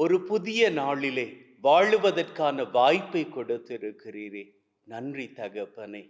ஒரு புதிய நாளிலே வாழுவதற்கான வாய்ப்பை கொடுத்திருக்கிறீரே. நன்றி தகப்பனே.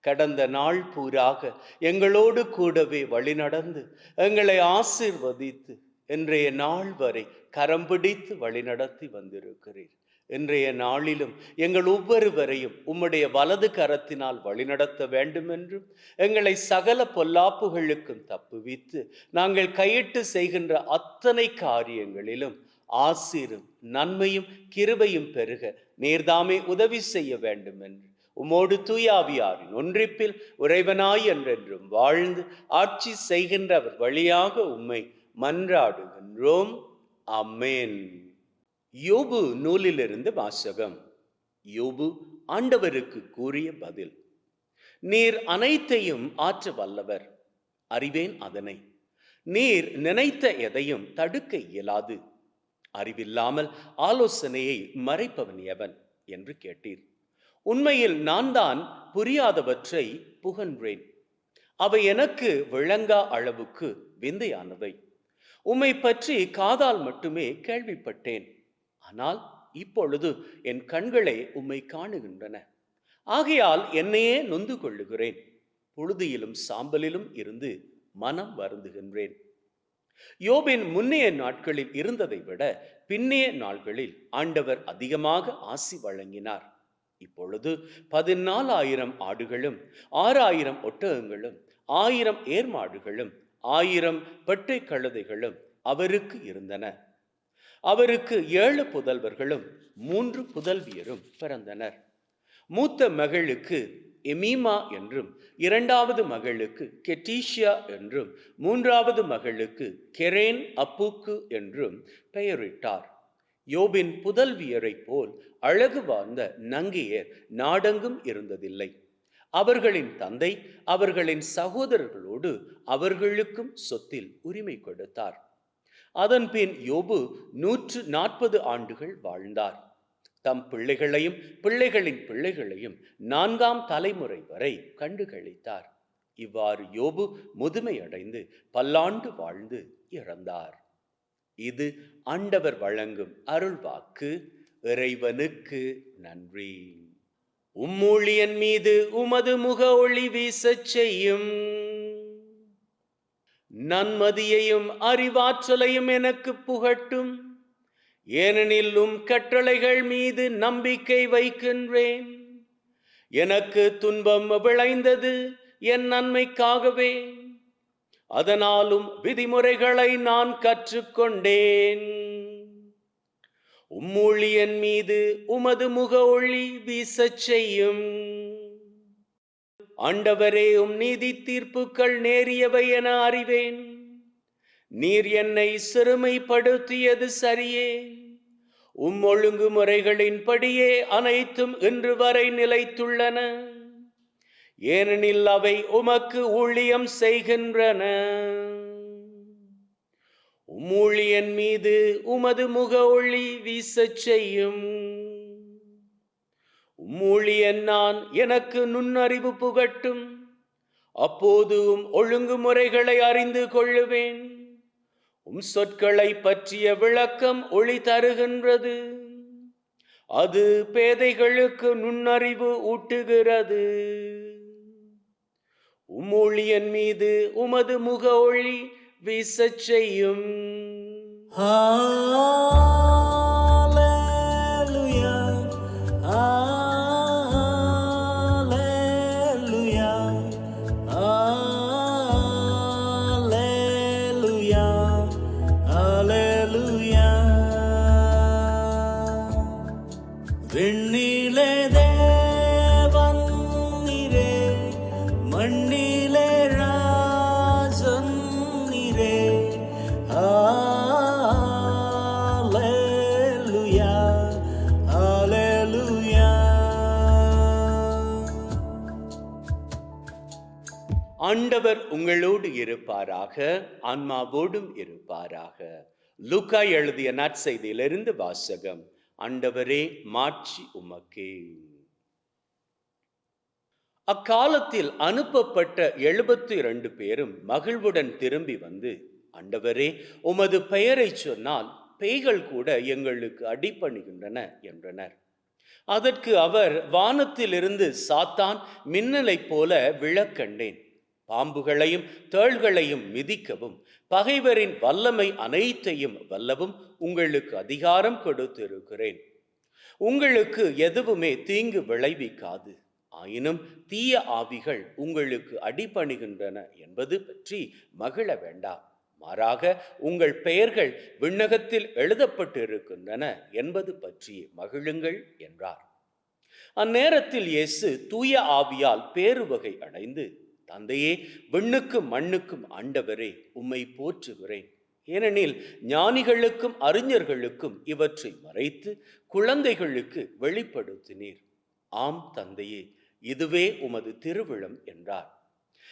கடந்த நாள் பூராக எங்களோடு கூடவே வழிநடந்து எங்களை ஆசிர்வதித்து இன்றைய நாள் வரை கரம் பிடித்து வழிநடத்தி வந்திருக்கிறீர். இன்றைய நாளிலும் எங்கள் ஒவ்வொருவரையும் உம்முடைய வலது கரத்தினால் வழிநடத்த வேண்டும் என்றும் எங்களை சகல பொல்லாப்புகளுக்கும் தப்புவித்து நாங்கள் கையிட்டு செய்கின்ற அத்தனை காரியங்களிலும் ஆசீரும் நன்மையும் கிருபையும் பெருக. நீர்தாமே உதவி செய்ய வேண்டும் என்று உமோடு தூயாவியாரின் ஒன்றிப்பில் உறைவனாய் என்றென்றும் வாழ்ந்து ஆட்சி செய்கின்றவர் வழியாக உம்மை மன்றாடுகின்றோம். அம்மேன் யோபு நூலிலிருந்து வாசகம். யோபு ஆண்டவருக்கு கூறிய பதில். நீர் அனைத்தையும் ஆற்ற வல்லவர். அறிவேன் அதனை. நீர் நினைத்த எதையும் தடுக்க இயலாது. அறிவில்லாமல் ஆலோசனையை மறைப்பவன் எவன் என்று கேட்டீர். உண்மையில் நான் தான் புரியாதவற்றை புகன்றேன். அவை எனக்கு விளங்கா அளவுக்கு விந்தையானவை. உம்மை பற்றி காதால் மட்டுமே கேள்விப்பட்டேன். ஆனால் இப்பொழுது என் கண்களே உம்மை காணுகின்றன. ஆகையால் என்னையே நொந்து கொள்ளுகிறேன். புழுதியிலும் சாம்பலிலும் இருந்து மனம் வருந்துகின்றேன். யோபின் முன்னைய நாட்களில் இருந்ததை விட பின்னைய நாள்களில் ஆண்டவர் அதிகமாக ஆசி வழங்கினார். இப்பொழுது பதினாலாயிரம் ஆடுகளும் ஆறாயிரம் ஒட்டகங்களும் ஆயிரம் ஏர்மாடுகளும் ஆயிரம் பெட்டை கழுதைகளும் அவருக்கு இருந்தன. அவருக்கு ஏழு புதல்வர்களும் மூன்று புதல்வியரும் பிறந்தனர். மூத்த மகளுக்கு எமீமா என்றும் இரண்டாவது மகளுக்கு கெட்டீஷியா என்றும் மூன்றாவது மகளுக்கு கெரேன் அப்புக்கு என்றும் பெயரிட்டார். யோபின் புதல்வியரைப் போல் அழகு வாழ்ந்த நங்கையர் நாடெங்கும் இருந்ததில்லை. அவர்களின் தந்தை அவர்களின் சகோதரர்களோடு அவர்களுக்கும் சொத்தில் உரிமை கொடுத்தார். அதன்பின் யோபு நூற்று நாற்பது ஆண்டுகள் வாழ்ந்தார். தம் பிள்ளைகளையும் பிள்ளைகளின் பிள்ளைகளையும் நான்காம் தலைமுறை வரை கண்டுகளித்தார். இவ்வாறு யோபு முதுமையடைந்து பல்லாண்டு வாழ்ந்து இறந்தார். இது ஆண்டவர் வழங்கும் அருள்வாக்கு. இறைவனுக்கு நன்றி. உம்மூழியன் மீது உமது முக ஒளி வீசச் செய்யும். நன்மதியையும் அறிவாற்றலையும் எனக்கு புகட்டும். ஏனெனில் உம் கட்டளைகள் மீது நம்பிக்கை வைக்கின்றேன். எனக்கு துன்பம் விளைந்தது என் நன்மைக்காகவே. அதனாலும் விதிமுறைகளை நான் கற்றுக்கொண்டேன். உம்மூழியன் மீது உமது முக ஒளி வீசச் செய்யும். ஆண்டவரே உம் நீதி தீர்ப்புகள் நேரியவை என அறிவேன். நீர் என்னை சிறுமைப்படுத்தியது சரியே. உம் ஒழுங்குமுறைகளின்படியே அனைத்தும் இன்று வரை நிலைத்துள்ளன. ஏனெனில் அவை உமக்கு ஊழியம் செய்கின்றன. உம்மூழியன் மீது உமது முக ஒளி வீசச் செய்யும். உம்மூழியன் நான் எனக்கு நுண்ணறிவு புகட்டும். அப்போதும் ஒழுங்குமுறைகளை அறிந்து கொள்ளுவேன். உம் சொற்களை பற்றிய விளக்கம் ஒளி தருகின்றது. அது பேதைகளுக்கு நுண்ணறிவு ஊட்டுகிறது. உம்மூழியன் மீது உமது முக ஒளி வீசச் செய்யும். ஆ. உங்களோடு இருப்பாராக ஆன்மாவோடும் இருப்பாராக. லுக்கா எழுதிய நற்செய்தியிலிருந்து வாசகம் அண்டவரே மாட்சி உமக்கே. அக்காலத்தில் அனுப்பப்பட்ட எழுபத்தி இரண்டு பேரும் மகிழ்வுடன் திரும்பி வந்து அண்டவரே உமது பெயரை சொன்னால் பேய்கள் கூட எங்களுக்கு அடிப்பணிகின்றன என்றனர். அதற்கு அவர் வானத்திலிருந்து சாத்தான் மின்னலைப் போல விழக்கண்டேன் பாம்புகளையும் தேள்களையும் மிதிக்கவும் பகைவரின் வல்லமை அனைத்தையும் வல்லவும் உங்களுக்கு அதிகாரம் கொடுத்திருக்கிறேன். உங்களுக்கு எதுவுமே தீங்கு விளைவிக்காது. ஆயினும் தீய ஆவிகள் உங்களுக்கு அடிபணிகின்றன என்பது பற்றி மகிழ வேண்டாம் மாறாக உங்கள் பெயர்கள் விண்ணகத்தில் எழுதப்பட்டிருக்கின்றன என்பது பற்றி மகிழுங்கள் என்றார். அந்நேரத்தில் இயேசு தூய ஆவியால் பேருவகை அடைந்து தந்தையே விண்ணுக்கும் மண்ணுக்கும் ஆண்டவரே உம்மை போற்றுகிறேன். ஏனெனில் ஞானிகளுக்கும் அறிஞர்களுக்கும் இவற்றை மறைத்து குழந்தைகளுக்கு வெளிப்படுத்தினீர். ஆம் தந்தையே இதுவே உமது திருவிழம் என்றார்.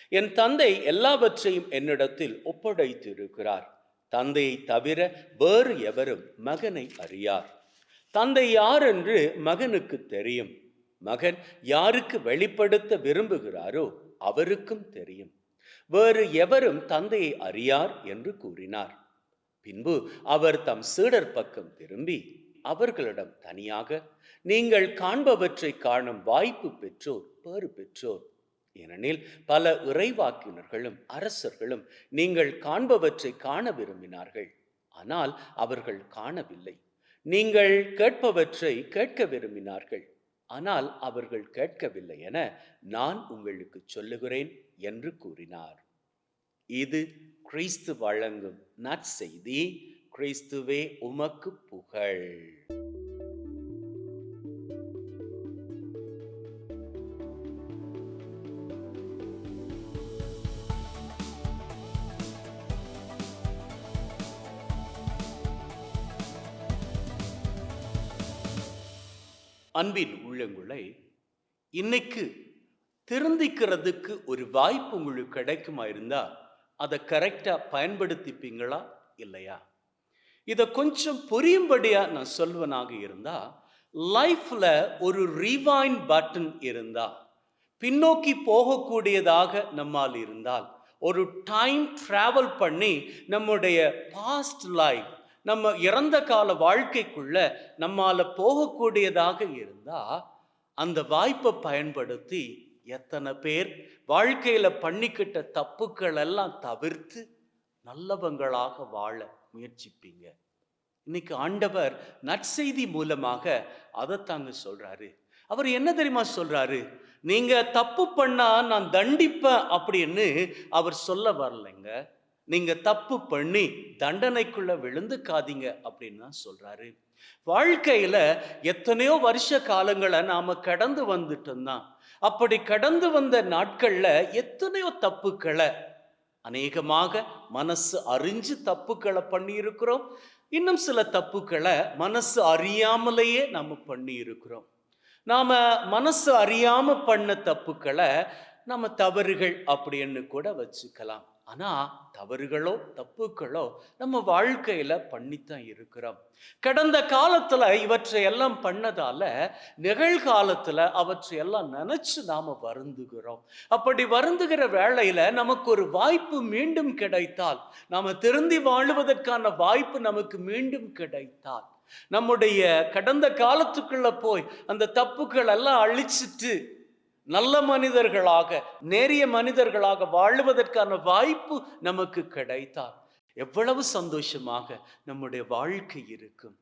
என் தந்தை எல்லாவற்றையும் என்னிடத்தில் ஒப்படைத்திருக்கிறார். தந்தையை தவிர வேறு எவரும் மகனை அறியார். தந்தை யார் என்று மகனுக்கு தெரியும். மகன் யாருக்கு வெளிப்படுத்த விரும்புகிறாரோ அவருக்கும் தெரியும். வேறு எவரும் தந்தையை அறியார் என்று கூறினார். பின்பு அவர் தம் சீடர் பக்கம் திரும்பி அவர்களிடம் தனியாக நீங்கள் காண்பவற்றை காணும் வாய்ப்பு பெற்றோர் பேறு பெற்றோர். ஏனெனில் பல இறைவாக்கினர்களும் அரசர்களும் நீங்கள் காண்பவற்றை காண விரும்பினார்கள். ஆனால் அவர்கள் காணவில்லை. நீங்கள் கேட்பவற்றை கேட்க விரும்பினார்கள். ஆனால் அவர்கள் கேட்கவில்லை என நான் உங்களுக்கு சொல்லுகிறேன் என்று கூறினார். இது கிறிஸ்து வழங்கும் நற்செய்தி. கிறிஸ்துவே உமக்கு புகழ். அன்பின் உள்ளங்களை இன்னைக்கு திருந்திக்கிறதுக்கு ஒரு வாய்ப்பு உங்களுக்கு கிடைக்குமா இருந்தா அதை கரெக்டா பயன்படுத்திப்பீங்களா இல்லையா? இதை கொஞ்சம் புரியும்படியா நான் சொல்வனாக இருந்தா லைஃப்ல ஒரு ரீவைன் பட்டன் இருந்தா பின்னோக்கி போகக்கூடியதாக நம்மால் இருந்தால் ஒரு டைம் டிராவல் பண்ணி நம்முடைய பாஸ்ட் லைஃப் நம்ம இறந்த கால வாழ்க்கைக்குள்ள நம்மால போகக்கூடியதாக இருந்தா அந்த வாய்ப்பை பயன்படுத்தி எத்தனை பேர் வாழ்க்கையில பண்ணிக்கிட்ட தப்புக்கள் எல்லாம் தவிர்த்து நல்லவங்களாக வாழ முயற்சிப்பீங்க. இன்னைக்கு ஆண்டவர் நற்செய்தி மூலமாக அதைத்தாங்க சொல்றாரு. அவர் என்ன தெரியுமா சொல்றாரு? நீங்க தப்பு பண்ணா நான் தண்டிப்பேன் அப்படின்னு அவர் சொல்ல வரலைங்க. நீங்க தப்பு பண்ணி தண்டனைக்குள்ள விழுந்துக்காதீங்க அப்படின்னு தான் சொல்றாரு. வாழ்க்கையில எத்தனையோ வருஷ காலங்களை நாம கடந்து வந்துட்டோம் தான் அப்படி கடந்து வந்த நாட்கள்ல எத்தனையோ தப்புக்களை அநேகமாக மனசு அறிஞ்சு தப்புக்களை பண்ணியிருக்கிறோம். இன்னும் சில தப்புக்களை மனசு அறியாமலேயே நம்ம பண்ணி இருக்கிறோம் மனசு அறியாமல் பண்ண தப்புக்களை நம்ம தவறுகள் அப்படின்னு கூட வச்சுக்கலாம். ஆனா தவறுகளோ தப்புக்களோ நம்ம வாழ்க்கையில பண்ணித்தான் இருக்கிறோம். கடந்த காலத்துல இவற்றை எல்லாம் பண்ணதால நிகழ்காலத்தில் அவற்றை எல்லாம் நினைச்சு நாம வருந்துகிறோம். அப்படி வருந்துகிற வேளையில் நமக்கு ஒரு வாய்ப்பு மீண்டும் கிடைத்தால் நாம திருந்தி வாழுவதற்கான வாய்ப்பு நமக்கு மீண்டும் கிடைத்தால் நம்முடைய கடந்த காலத்துக்குள்ள போய் அந்த தப்புக்கள் எல்லாம் அழிச்சிட்டு நல்ல மனிதர்களாக நேரிய மனிதர்களாக வாழுவதற்கான வாய்ப்பு நமக்கு கிடைத்தால் எவ்வளவு சந்தோஷமாக நம்முடைய வாழ்க்கை இருக்கும்.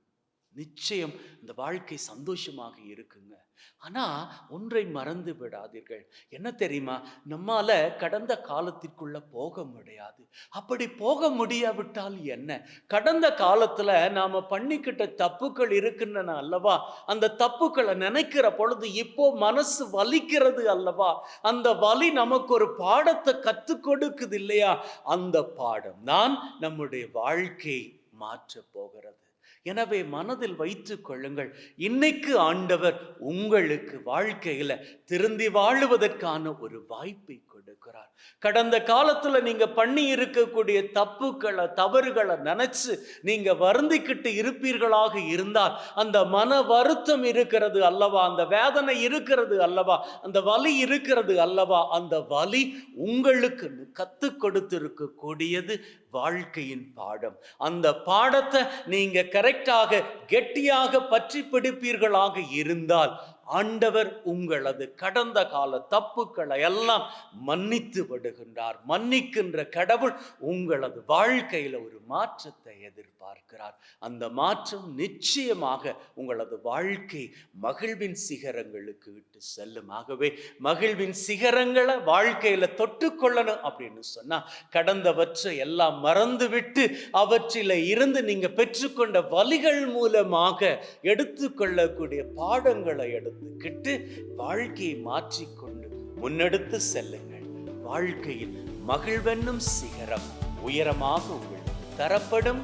நிச்சயம் இந்த வாழ்க்கை சந்தோஷமாக இருக்குங்க. ஆனா ஒன்றை மறந்து விடாதீர்கள். என்ன தெரியுமா? நம்மால கடந்த காலத்திற்குள்ள போக முடியாது. அப்படி போக முடியாவிட்டால் என்ன? கடந்த காலத்துல நாம பண்ணிக்கிட்ட தப்புக்கள் இருக்கின்றன அல்லவா? அந்த தப்புக்களை நினைக்கிற பொழுது இப்போ மனசு வலிக்கிறது அல்லவா? அந்த வலி நமக்கு ஒரு பாடத்தை கற்றுக் கொடுக்குது இல்லையா? அந்த பாடம் தான் நம்முடைய வாழ்க்கை மாற்ற போகிறது. எனவே மனதில் வைத்து கொள்ளுங்கள். இன்னைக்கு ஆண்டவர் உங்களுக்கு வாழ்க்கையில திருந்தி வாழுவதற்கான ஒரு வாய்ப்பை கொடுக்கிறார். கடந்த காலத்துல நீங்க பண்ணி இருக்கக்கூடிய தப்புக்களை தவறுகளை நினைச்சு நீங்க வருந்திக்கிட்டு இருப்பீர்களாக இருந்தால் அந்த மன வருத்தம் இருக்கிறது அல்லவா? அந்த வேதனை இருக்கிறது அல்லவா? அந்த வலி இருக்கிறது அல்லவா? அந்த வலி உங்களுக்கு கத்து கொடுத்திருக்கக்கூடியது வாழ்க்கையின் பாடம். அந்த பாடத்தை நீங்க கரெக்டாக கெட்டியாக பற்றி பிடிப்பீர்களாக இருந்தால் ஆண்டவர் உங்களது கடந்த கால தப்புக்களை எல்லாம் மன்னித்து விடுகின்றார். மன்னிக்கின்ற கடவுள் உங்களது வாழ்க்கையில ஒரு மாற்றத்தை எதிர்பார்க்கிறார். அந்த மாற்றம் நிச்சயமாக உங்களது வாழ்க்கை மகிழ்வின் சிகரங்களுக்கு இட்டு செல்லும். ஆகவே மகிழ்வின் சிகரங்களை வாழ்க்கையில தொட்டுக்கொள்ளணும் அப்படின்னு சொன்னா கடந்தவற்றை எல்லாம் மறந்துவிட்டு அவற்றில் அவற்றில இருந்து நீங்க பெற்றுக்கொண்ட வலிகள் மூலமாக எடுத்துக்கொள்ளக்கூடிய பாடங்களை எடுத்து எடுத்துக்கிட்டு வாழ்க்கையை மாற்றிக்கொண்டு முன்னெடுத்து செல்லுங்கள். வாழ்க்கையில் மகிழ்வென்னும் சிகரம் உயரமாக உங்களுக்கு தரப்படும்.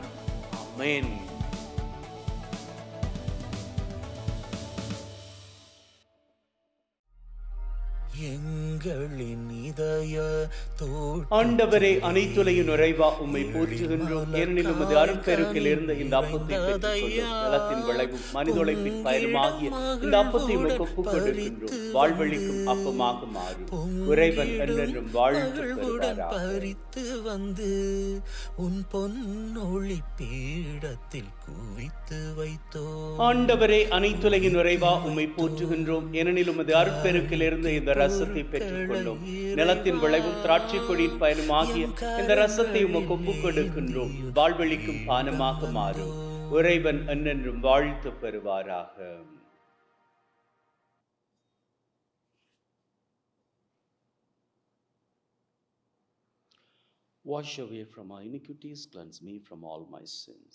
அமேன் ஆண்டவரே அனைத்துலையும் நிறைவா உம்மை போற்றுகின்றோம். ஏனெனில் உமது அருட்பெருக்கில் இருந்த இந்த அப்பத்தை நலத்தின் விளைவும் மனிதொழைப்பின் பயனுமாகிய இந்த அப்பத்தை உமக்கு ஒப்புக் கொடுக்கின்றோம் வாழ்வழிக்கும் அப்பமாக மாறும். இறைவன் என்றென்றும் வாழ்த்து வந்து உன் பொன்னொளி பீடத்தில் குவித்து வைத்தோ ஆண்டவரே அனைத்துலகின் நிறைவா உம்மை போற்றுகின்றோம். ஏனெனில் உமது அருட்பெருக்கில் இருந்த இந்த ரசத்தை பெற்றுக்கொள்ளும் நிலத்தின் விளைவும் திராட்சை கொடியின் பயனுமாகிய இந்த ரசத்தை உமக்கு ஒப்புக் கொடுக்கின்றோம் வாழ்வழிக்கும் பானமாக மாறும். இறைவன் என்றென்றும் வாழ்த்து பெறுவாராக. Wash away from my iniquities, cleanse me from all my sins.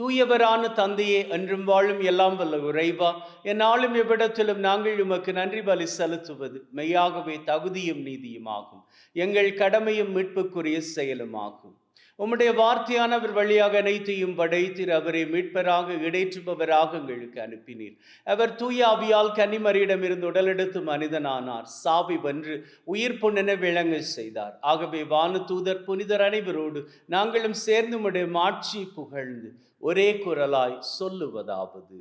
தூயவரான தந்தையே என்றும் வாழும் எல்லாம் வல்ல உறைவா என்னாலும் எவ்விடத்திலும் நாங்கள் உமக்கு நன்றி பலி செலுத்துவது. மெய்யாகவே தகுதியும் நீதியுமாகும் எங்கள் கடமையும் மீட்புக்குரிய செயலுமாகும். உம்முடைய வார்த்தையானவர் வழியாக அனைத்தையும் படைத்தீர் அவரை மீட்பராக இடைற்றுபவராக எங்களுக்கு அனுப்பினீர். அவர் தூய ஆவியால் கன்னிமரியிடமிருந்து உடலெடுத்து மனிதனானார். சாவி வென்று உயிர் பொன்னென விளங்க செய்தார். ஆகவே வானு தூதர் புனிதர் அனைவரோடு நாங்களும் சேர்ந்து உம்முடைய மாட்சி புகழ்ந்து ஒரே குரலாய் சொல்லுவதாவது.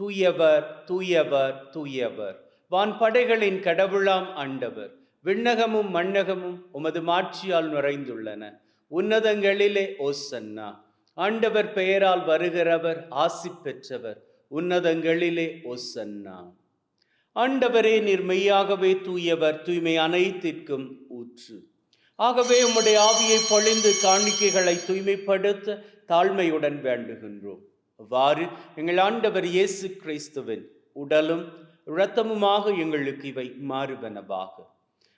தூயவர் தூயவர் தூயவர். வான் படைகளின் கடவுளாம் ஆண்டவர் விண்ணகமும் மண்ணகமும் உமது மாட்சியால் நுழைந்துள்ளன உன்னதங்களிலே ஓசன்னா. ஆண்டவர் பெயரால் வருகிறவர் ஆசி பெற்றவர் உன்னதங்களிலே ஓசன்னா. ஆண்டவரே நீர் மெய்யாகவே தூயவர் தூய்மை அனைத்திற்கும் ஊற்று. ஆகவே உம்முடைய ஆவியை பொழிந்து காணிக்கைகளை தூய்மைப்படுத்த தாழ்மையுடன் வேண்டுகின்றோம். அவ்வாறு எங்கள் ஆண்டவர் இயேசு கிறிஸ்துவின் உடலும் இரத்தமுமாக எங்களுக்கு இவை மாறுவனவாகும்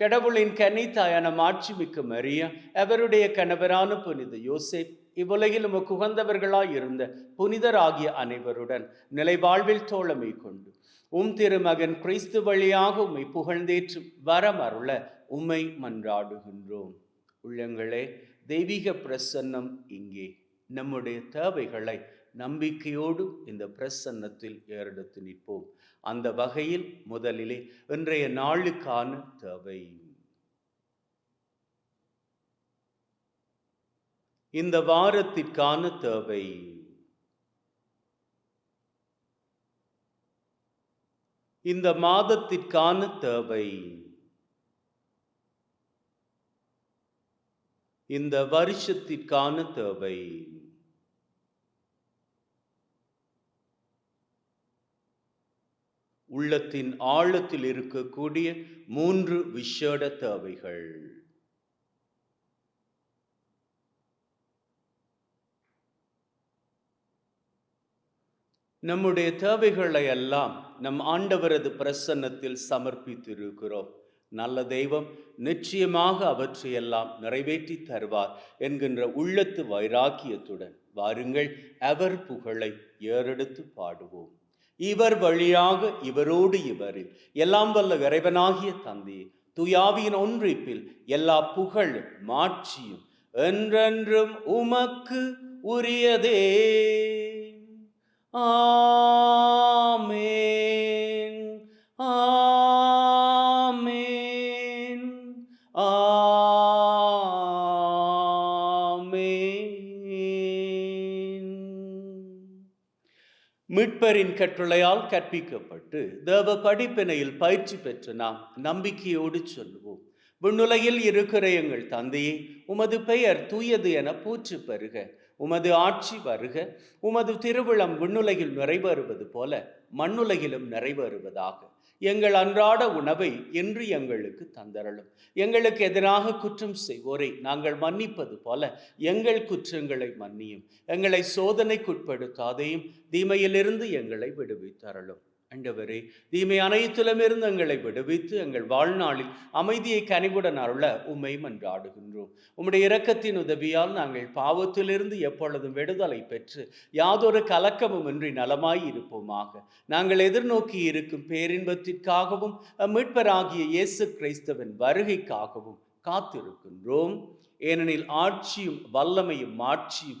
கடவுளின் கன்னித்தாயான மாட்சிமிக்க மரியா அவருடைய கணவரான புனித யோசேப் இவ்வுலகில் உமக்கு உகந்தவர்களாய் இருந்த புனிதராகிய அனைவருடன் நிலை வாழ்வில் தோழமை கொண்டு உம் திருமகன் கிறிஸ்து வழியாக உம்மை புகழ்ந்தேற்று வரமருள உம்மை மன்றாடுகின்றோம். உள்ளங்களே தெய்வீக பிரசன்னம் இங்கே. நம்முடைய தேவைகளை நம்பிக்கையோடு இந்த பிரசன்னத்தில் ஏறெடுத்து நிற்போம். அந்த வகையில் முதலிலே இன்றைய நாளுக்கான தேவை. இந்த வாரத்திற்கான தேவை. இந்த மாதத்திற்கான தேவை. இந்த வருஷத்திற்கான தேவை. உள்ளத்தின் ஆழத்தில் இருக்கக்கூடிய மூன்று விஷேட தேவைகள். நம்முடைய தேவைகளை எல்லாம் நம் ஆண்டவரது பிரசன்னத்தில் சமர்ப்பித்திருக்கிறோம். நல்ல தெய்வம் நிச்சயமாக அவற்றையெல்லாம் நிறைவேற்றி தருவார் என்கின்ற உள்ளத்து வைராக்கியத்துடன் வாருங்கள் அவர் புகழை ஏறெடுத்து பாடுவோம். இவர் வழியாக இவரோடு இவரில் எல்லாம் வல்ல இறைவனாகிய தந்தி துயாவியின் ஒன்றிப்பில் எல்லா புகழும் மாட்சியும் என்றென்றும் உமக்கு உரியதே. ஆ மீட்பரின் கட்டுளையால் கற்பிக்கப்பட்டு தேவ படிப்பினையில் பயிற்சி பெற்று நாம் நம்பிக்கையோடு சொல்லுவோம். விண்ணுலகில் இருக்கிற எங்கள் தந்தையே உமது பெயர் தூயது என போற்று பெறுக உமது ஆட்சி வருக. உமது திருவிழம் விண்ணுலகில் நிறைவேறுவது போல மண்ணுலகிலும் நிறைவேறுவதாக. எங்கள் அன்றாட உணவை இன்று எங்களுக்கு தந்தரலும் எங்களுக்கு எதிராக குற்றம் செய்வோரை நாங்கள் மன்னிப்பது போல எங்கள் குற்றங்களை மன்னியும். எங்களை சோதனைக்குட்படுத்தாதையும் தீமையிலிருந்து எங்களை விடுவித்தரலும் அண்டவரே தீமை அனைத்திலுமிருந்து எங்களை விடுவித்து எங்கள் வாழ்நாளில் அமைதியை கனிவுடன் அருள உம்மை மன்றாடுகின்றோம். உம்முடைய இரக்கத்தின் உதவியால் நாங்கள் பாவத்திலிருந்து எப்பொழுதும் விடுதலை பெற்று யாதொரு கலக்கமும் இன்றி நலமாய் இருப்போமாக. நாங்கள் எதிர்நோக்கி இருக்கும் பேரின்பத்திற்காகவும் மீட்பராகிய இயேசு கிறிஸ்தவன் வருகைக்காகவும் காத்திருக்கின்றோம். ஏனெனில் ஆட்சியும் வல்லமையும் மாட்சியும்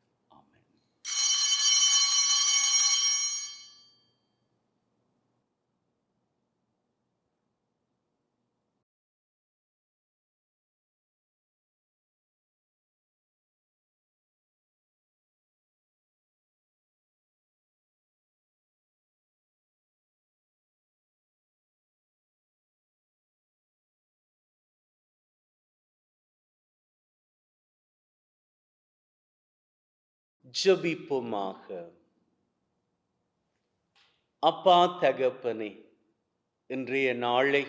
ஜபிப்புமாக. அப்பா தகப்பனே இன்றைய நாளை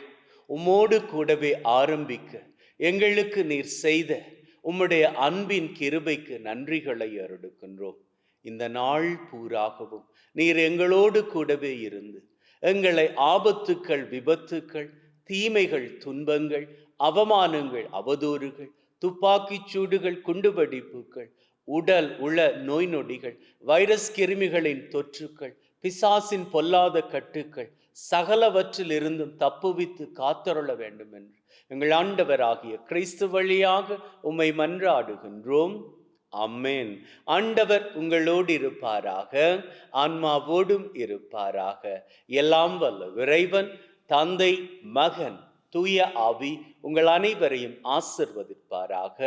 உம்மோடு கூடவே ஆரம்பிக்க எங்களுக்கு நீர் செய்த உம்முடைய அன்பின் கிருபைக்கு நன்றிகளை அருடுக்கின்றோம். இந்த நாள் பூராகவும் நீர் எங்களோடு கூடவே இருந்து எங்களை ஆபத்துக்கள் விபத்துக்கள் தீமைகள் துன்பங்கள் அவமானங்கள் அவதூறுகள் துப்பாக்கிச் சூடுகள் குண்டுவெடிப்புகள் உடல் உள நோய் நொடிகள் வைரஸ் கிருமிகளின் தொற்றுக்கள் பிசாசின் பொல்லாத கட்டுக்கள் சகலவற்றில் இருந்தும் தப்புவித்து காத்தருள வேண்டும் என்று எங்கள் ஆண்டவராகிய கிறிஸ்து வழியாக உம்மை மன்றாடுகின்றோம். அம்மேன் ஆண்டவர் உங்களோடு இருப்பாராக ஆன்மாவோடும் இருப்பாராக. எல்லாம் வல்ல இறைவன் தந்தை மகன் தூய ஆவி உங்கள் அனைவரையும் ஆசிர்வதிப்பாராக.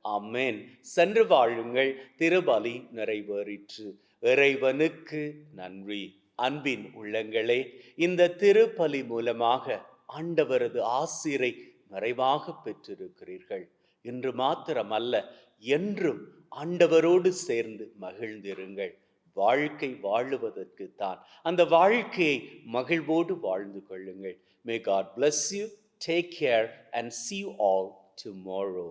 அம்மேன் சென்று வாழுங்கள் திருபலி நிறைவேறிற்று. இறைவனுக்கு நன்றி. அன்பின் உள்ளங்களே இந்த திருப்பலி மூலமாக ஆண்டவரது ஆசிரை நிறைவாக பெற்றிருக்கிறீர்கள். இன்று மாத்திரமல்ல என்றும் ஆண்டவரோடு சேர்ந்து மகிழ்ந்திருங்கள். வாழ்க்கை வாழுவதற்கு தான். அந்த வாழ்க்கையை மகிழ்வோடு வாழ்ந்து கொள்ளுங்கள். May God bless you take care and see all tomorrow